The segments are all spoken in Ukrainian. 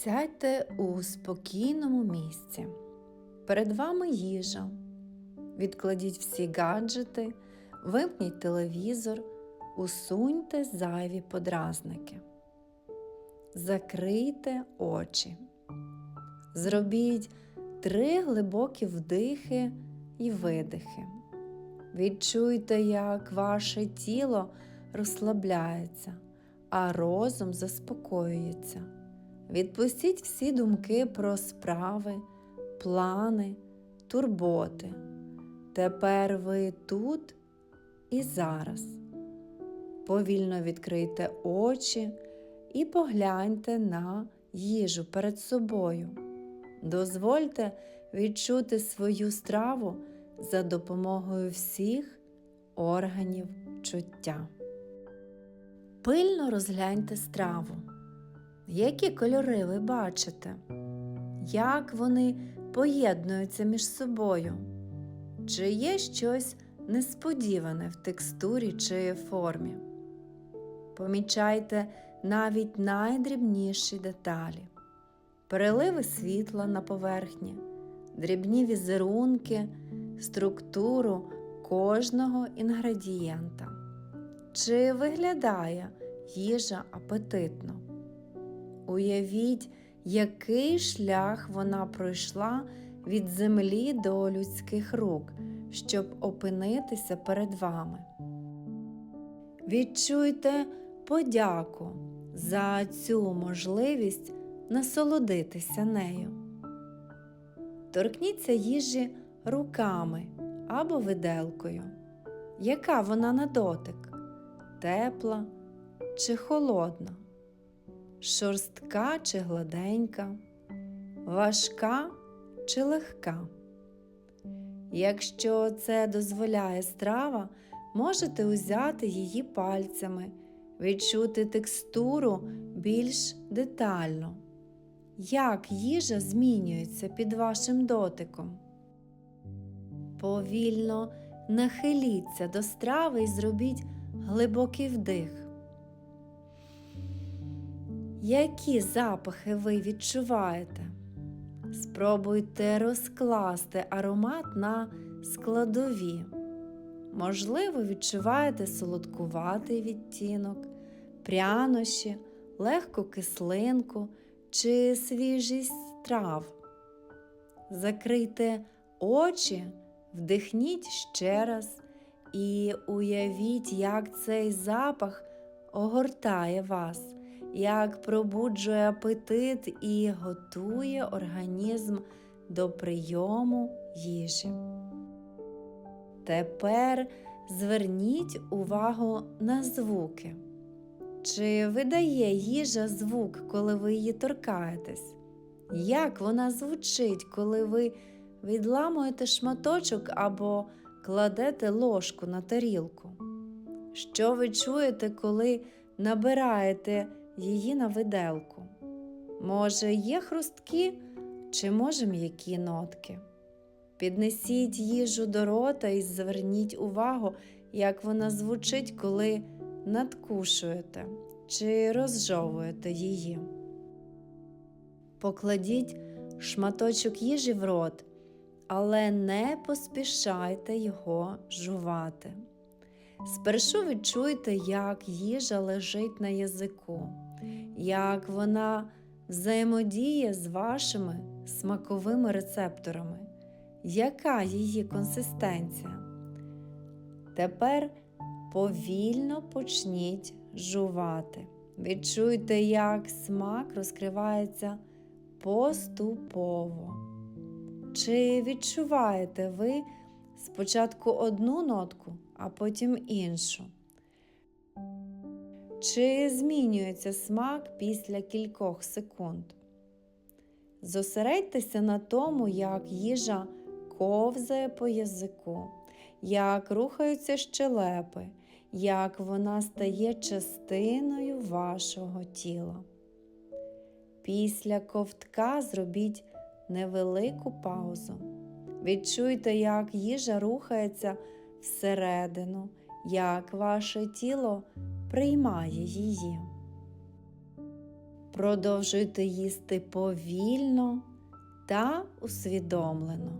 Сядьте у спокійному місці. Перед вами їжа. Відкладіть всі гаджети, вимкніть телевізор, усуньте зайві подразники. Закрийте очі. Зробіть три глибокі вдихи і видихи. Відчуйте, як ваше тіло розслабляється, а розум заспокоюється. Відпустіть всі думки про справи, плани, турботи. Тепер ви тут і зараз. Повільно відкрийте очі і погляньте на їжу перед собою. Дозвольте відчути свою страву за допомогою всіх органів чуття. Пильно розгляньте страву. Які кольори ви бачите? Як вони поєднуються між собою? Чи є щось несподіване в текстурі чи формі? Помічайте навіть найдрібніші деталі, переливи світла на поверхні, дрібні візерунки, структуру кожного інгредієнта. Чи виглядає їжа апетитно? Уявіть, який шлях вона пройшла від землі до людських рук, щоб опинитися перед вами. Відчуйте подяку за цю можливість насолодитися нею. Торкніться їжі руками або виделкою. Яка вона на дотик? Тепла чи холодна? Шорстка чи гладенька, важка чи легка. Якщо це дозволяє страва, можете узяти її пальцями, відчути текстуру більш детально. Як їжа змінюється під вашим дотиком? Повільно нахиліться до страви і зробіть глибокий вдих. Які запахи ви відчуваєте? Спробуйте розкласти аромат на складові. Можливо, відчуваєте солодкуватий відтінок, прянощі, легку кислинку чи свіжість трав. Закрийте очі, вдихніть ще раз і уявіть, як цей запах огортає вас як пробуджує апетит і готує організм до прийому їжі. Тепер зверніть увагу на звуки. Чи видає їжа звук, коли ви її торкаєтесь? Як вона звучить, коли ви відламуєте шматочок або кладете ложку на тарілку? Що ви чуєте, коли набираєте її на виделку. Може, є хрусткі чи може м'які нотки. Піднесіть їжу до рота і зверніть увагу, як вона звучить, коли надкушуєте чи розжовуєте її. Покладіть шматочок їжі в рот, але не поспішайте його жувати. Спершу відчуйте, як їжа лежить на язику, як вона взаємодіє з вашими смаковими рецепторами, яка її консистенція. Тепер повільно почніть жувати. Відчуйте, як смак розкривається поступово. Чи відчуваєте ви спочатку одну нотку, а потім іншу? Чи змінюється смак після кількох секунд? Зосередьтеся на тому, як їжа ковзає по язику, як рухаються щелепи, як вона стає частиною вашого тіла. Після ковтка зробіть невелику паузу. Відчуйте, як їжа рухається всередину, як ваше тіло приймає її. Продовжуйте їсти повільно та усвідомлено.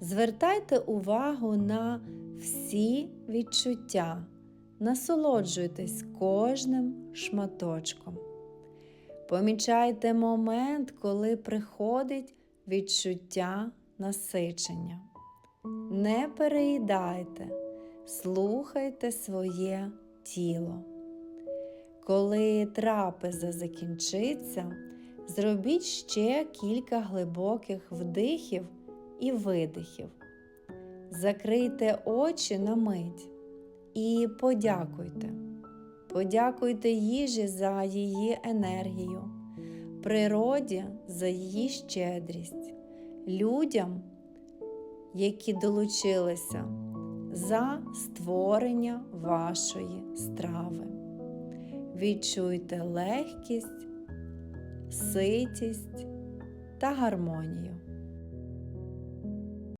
Звертайте увагу на всі відчуття, насолоджуйтесь кожним шматочком. Помічайте момент, коли приходить відчуття насичення. Не переїдайте, слухайте своє тіло. Коли трапеза закінчиться, зробіть ще кілька глибоких вдихів і видихів. Закрийте очі на мить і подякуйте. Подякуйте їжі за її енергію, природі за її щедрість, людям, які долучилися за створення вашої страви. Відчуйте легкість, ситість та гармонію.